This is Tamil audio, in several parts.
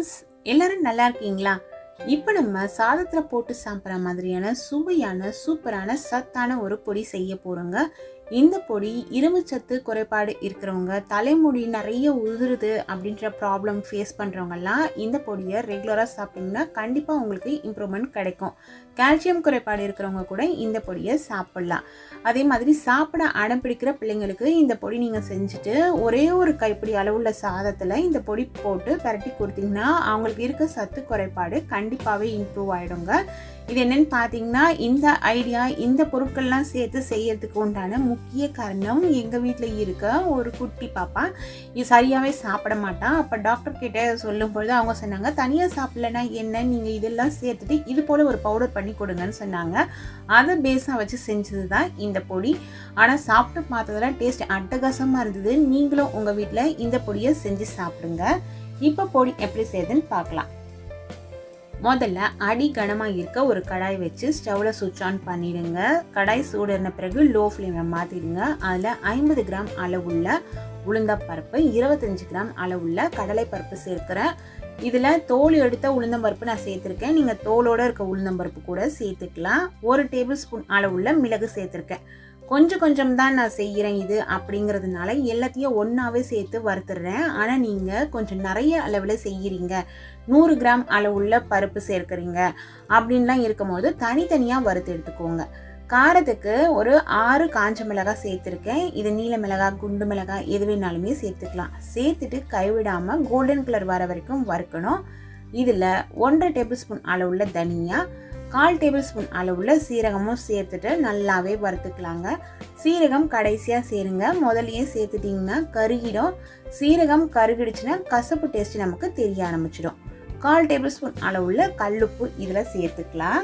ஃப்ரெண்ட்ஸ் எல்லாரும் நல்லா இருக்கீங்களா? இப்போ நம்ம சாதத்தில் போட்டு சாப்பிட்ற மாதிரியான சுவையான சூப்பரான சத்தான ஒரு பொடி செய்ய போகிறோங்க இந்த பொடி இரும்பு சத்து குறைபாடு இருக்கிறவங்க தலைமுடி நிறைய உதிருது அப்படின்ற ப்ராப்ளம் ஃபேஸ் பண்ணுறவங்கலாம் இந்த பொடியை ரெகுலராக சாப்பிட்டிங்கன்னா கண்டிப்பாக உங்களுக்கு இம்ப்ரூவ்மெண்ட் கிடைக்கும். கால்சியம் குறைபாடு இருக்கிறவங்க கூட இந்த பொடியை சாப்பிட்லாம். அதே மாதிரி சாப்பிட அடம் பிடிக்கிற பிள்ளைங்களுக்கு இந்த பொடி நீங்கள் செஞ்சுட்டு ஒரே ஒரு கைப்பிடி அளவுள்ள சாதத்தில் இந்த பொடி போட்டு பரட்டி கொடுத்தீங்கன்னா அவங்களுக்கு இருக்க சத்து குறைபாடு கண்டிப்பாகவே இம்ப்ரூவ் ஆகிடுங்க இது என்னென்னு பார்த்தீங்கன்னா இந்த ஐடியா இந்த பொருட்கள்லாம் சேர்த்து செய்யறதுக்கு உண்டான முக்கிய காரணம் எங்கள் வீட்டில் இருக்க ஒரு குட்டி பாப்பா. இது சரியாகவே சாப்பிட மாட்டான் அப்போ டாக்டர் கிட்ட சொல்லும்பொழுது அவங்க சொன்னாங்க தனியாக சாப்பிட்லனா என்ன? நீங்கள் இதெல்லாம் சேர்த்துட்டு இது போல் ஒரு பவுடர் பண்ணி கொடுங்கன்னு சொன்னாங்க. அதை பேஸாக வச்சு செஞ்சது தான் இந்த பொடி. ஆனால் சாப்பிட்டு பார்த்ததுல டேஸ்ட் அட்டகாசமாக இருந்தது. நீங்களும் உங்கள் வீட்டில் இந்த பொடியை செஞ்சு சாப்பிடுங்க. இப்போ பொடி எப்படி செய்யுதுன்னு பார்க்கலாம். முதல்ல அடி கனமாக இருக்க ஒரு கடாய் வச்சு ஸ்டவ்வில் சுவிட்ச் ஆன் பண்ணிடுங்க. கடாய் சூடுன பிறகு லோ ஃப்ளேமில் மாற்றிடுங்க அதில் ஐம்பது கிராம் அளவுள்ள உளுந்தப்பருப்பு இருபத்தஞ்சி கிராம் அளவுள்ள கடலைப்பருப்பு சேர்க்குறேன். இதில் தோல் எடுத்த உளுந்தம்பருப்பு நான் சேர்த்துருக்கேன். நீங்கள் தோலோடு இருக்க உளுந்தம்பருப்பு கூட சேர்த்துக்கலாம். ஒரு டேபிள் ஸ்பூன் அளவுள்ள மிளகு சேர்த்துருக்கேன். கொஞ்சம் கொஞ்சம் தான் நான் செய்கிறேன் இது அப்படிங்கிறதுனால எல்லாத்தையும் ஒன்றாவே சேர்த்து வறுத்துடுறேன். ஆனால் நீங்கள் கொஞ்சம் நிறைய அளவில் செய்கிறீங்க நூறு கிராம் அளவுள்ள பருப்பு சேர்க்குறீங்க அப்படின்லாம் இருக்கும்போது தனித்தனியாக வறுத்து எடுத்துக்கோங்க. காரத்துக்கு ஒரு ஆறு காஞ்ச மிளகாய் சேர்த்துருக்கேன். இது நீல மிளகாய் குண்டு மிளகாய் எது வேணாலுமே சேர்த்துக்கலாம். சேர்த்துட்டு கைவிடாமல் கோல்டன் கலர் வர வரைக்கும் வறுக்கணும். இதில் ஒன்றரை டேபிள் ஸ்பூன் அளவுள்ள தனியாக கால் டேபிள் ஸ்பூன் அளவுள்ள சீரகமும் சேர்த்துட்டு நல்லாவே வறுத்துக்கலாங்க. சீரகம் கடைசியாக சேருங்க. முதலையே சேர்த்துட்டிங்கன்னா கருகிடும். சீரகம் கருகிடுச்சுன்னா கசப்பு டேஸ்ட் நமக்கு தெரிய ஆரம்பிச்சிடும். கால் டேபிள் ஸ்பூன் அளவுள்ள கல்லுப்பு இதில் சேர்த்துக்கலாம்.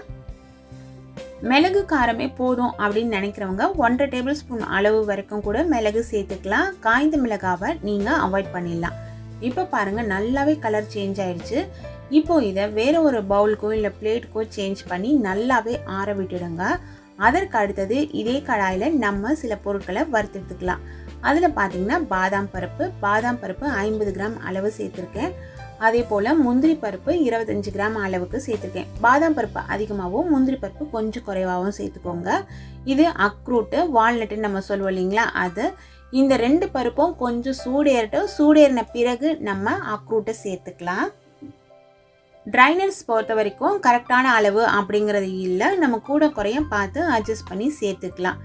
மிளகு காரமே போதும் அப்படின்னு நினைக்கிறவங்க ஒன்றரை டேபிள் ஸ்பூன் அளவு வரைக்கும் கூட மிளகு சேர்த்துக்கலாம். காய்ந்த மிளகாவை நீங்கள் அவாய்ட் பண்ணிடலாம். இப்போ பாருங்கள் நல்லாவே கலர் சேஞ்ச் ஆயிடுச்சு. இப்போ இதை வேறு ஒரு பவுலுக்கோ இல்லை பிளேட்டுக்கோ சேஞ்ச் பண்ணி நல்லாவே ஆற விட்டுடுங்க. அதற்கு அடுத்தது இதே கடாயில் நம்ம சில பொருட்களை வறுத்தெடுத்துக்கலாம். அதில் பார்த்தீங்கன்னா பாதாம் பருப்பு பாதாம் பருப்பு ஐம்பது கிராம் அளவு சேர்த்துருக்கேன். அதே போல் முந்திரி பருப்பு இருபத்தஞ்சு கிராம் அளவுக்கு சேர்த்துருக்கேன். பாதாம் பருப்பு அதிகமாகவும் முந்திரி பருப்பு கொஞ்சம் குறைவாகவும் சேர்த்துக்கோங்க. இது அக்ரூட்டு வால்நட்டுன்னு நம்ம சொல்லுவோம் இல்லைங்களா அது. இந்த ரெண்டு பருப்பும் கொஞ்சம் சூடேறட்டும். சூடேறின பிறகு நம்ம அக்ரூட்டை சேர்த்துக்கலாம். ட்ரைனர்ஸ் பொறுத்த வரைக்கும் கரெக்டான அளவு அப்படிங்கிறது இல்லை. நம்ம கூட குறையும் பார்த்து அட்ஜஸ்ட் பண்ணி சேர்த்துக்கலாம்.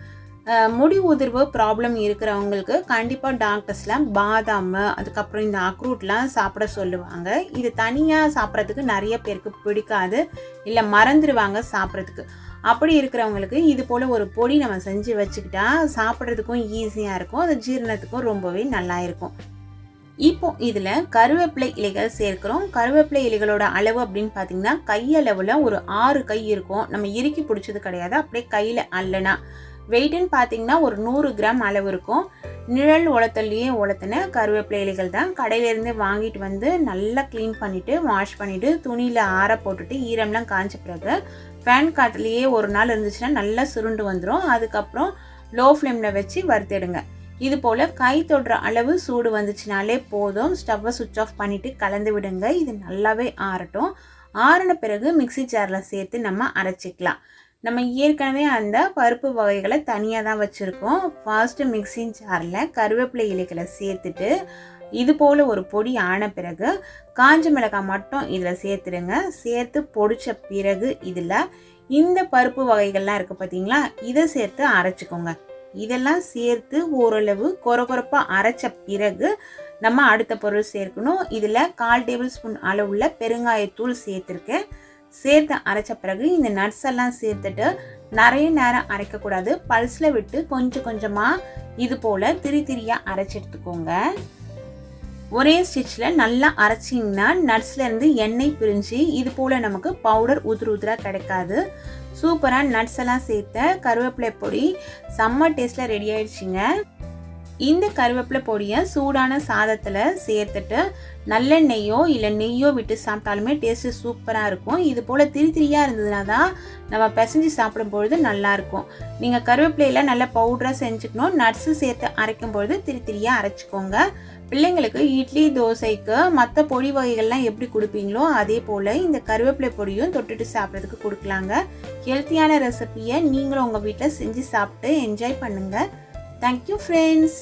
முடி உதிர்வு ப்ராப்ளம் இருக்கிறவங்களுக்கு கண்டிப்பாக டாக்டர்ஸ்லாம் பாதாம் அதுக்கப்புறம் இந்த அக்ரூட்லாம் சாப்பிட சொல்லுவாங்க. இது தனியாக சாப்பிட்றதுக்கு நிறைய பேருக்கு பிடிக்காது. இல்லை மறந்துடுவாங்க சாப்பிட்றதுக்கு. அப்படி இருக்கிறவங்களுக்கு இது போல் ஒரு பொடி நம்ம செஞ்சு வச்சுக்கிட்டா சாப்பிட்றதுக்கும் ஈஸியாக இருக்கும். அது ஜீரணத்துக்கும் ரொம்பவே நல்லா இருக்கும். இப்போ இதில் கருவேப்பிலை இலைகள் சேர்க்கிறோம். கருவேப்பிலை இலைகளோட அளவு அப்படின்னு பார்த்தீங்கன்னா கையளவில் ஒரு ஆறு கை இருக்கும். நம்ம இறுக்கி பிடிச்சது கிடையாது. அப்படியே கையில் அல்லனா. வெயிட்டுன்னு பார்த்தீங்கன்னா ஒரு நூறு கிராம் அளவு இருக்கும். நிழல் உளத்தல்லையே உளத்தின கருவேப்பிலை இலைகள் தான். கடையிலேருந்து வாங்கிட்டு வந்து நல்லா க்ளீன் பண்ணிவிட்டு வாஷ் பண்ணிவிட்டு துணியில் ஆற போட்டுட்டு ஈரம்லாம் காய்ச்ச பிறகு ஃபேன் காற்றுலேயே ஒரு நாள் இருந்துச்சுன்னா நல்லா சுருண்டு வந்துடும் அதுக்கப்புறம் லோ ஃப்ளேமில் வச்சு வறுத்தெடுங்க இது போல் கை தொடுற அளவு சூடு வந்துச்சுனாலே போதும். ஸ்டவ்வை சுவிட்ச் ஆஃப் பண்ணிவிட்டு கலந்து விடுங்க. இது நல்லாவே ஆறட்டும். ஆறின பிறகு மிக்சி ஜாரில் சேர்த்து நம்ம அரைச்சிக்கலாம். நம்ம ஏற்கனவே அந்த பருப்பு வகைகளை தனியாக தான் வச்சுருக்கோம். ஃபர்ஸ்ட்டு மிக்சி ஜாரில் கருவேப்பிலை இலைகளை சேர்த்துட்டு இது போல் ஒரு பொடி ஆன பிறகு காஞ்ச மிளகாய் மட்டும் இதில் சேர்த்துடுங்க. சேர்த்து பொடிச்ச பிறகு இதில் இந்த பருப்பு வகைகள்லாம் இருக்குது பார்த்தீங்களா இதை சேர்த்து அரைச்சிக்கோங்க. இதெல்லாம் சேர்த்து ஓரளவு கொரகொரப்பாக அரைச்ச பிறகு நம்ம அடுத்த பொருள் சேர்க்கணும். இதில் கால் டேபிள் ஸ்பூன் அளவுள்ள பெருங்காயத்தூள் சேர்த்துருக்கேன். சேர்த்து அரைச்ச பிறகு இந்த நட்ஸ் எல்லாம் சேர்த்துட்டு நிறைய நேரம் அரைக்கக்கூடாது. பல்ஸில் விட்டு கொஞ்சம் கொஞ்சமாக இது போல் திரி திரியாக அரைச்சி எடுத்துக்கோங்க. ஒரே ஸ்டிச்சில் நல்லா அரைச்சிங்கன்னா நட்ஸ்லேருந்து எண்ணெய் பிரிஞ்சு இது போல் நமக்கு பவுடர் உதிர் உதிராக கிடைக்காது. சூப்பராக நட்ஸ் எல்லாம் சேர்த்த கருவேப்பிலை பொடி செம்ம டேஸ்ட்டில் ரெடி ஆயிடுச்சுங்க. இந்த கருவேப்பிலை பொடியை சூடான சாதத்தில் சேர்த்துட்டு நல்லெண்ணெய்யோ இல்லை நெய்யோ விட்டு சாப்பிட்டாலுமே டேஸ்ட்டு சூப்பராக இருக்கும். இது போல் திரி திரியாக இருந்ததுனா தான் நம்ம பிசைஞ்சு சாப்பிடும்பொழுது நல்லாயிருக்கும் நீங்கள் கருவேப்பிலையில் நல்ல பவுடராக செஞ்சுக்கணும். நட்ஸு சேர்த்து அரைக்கும் பொழுது திரி திரியாக அரைச்சிக்கோங்க. பிள்ளைங்களுக்கு இட்லி தோசைக்கு மற்ற பொடி வகைகள்லாம் எப்படி கொடுப்பீங்களோ அதே போல் இந்த கருவேப்பிலை பொடியும் தொட்டுட்டு சாப்பிட்றதுக்கு கொடுக்கலாங்க. ஹெல்த்தியான ரெசிபியை நீங்களும் உங்கள் வீட்டில் செஞ்சு சாப்பிட்டு என்ஜாய் பண்ணுங்கள் தேங்க்யூ ஃப்ரெண்ட்ஸ்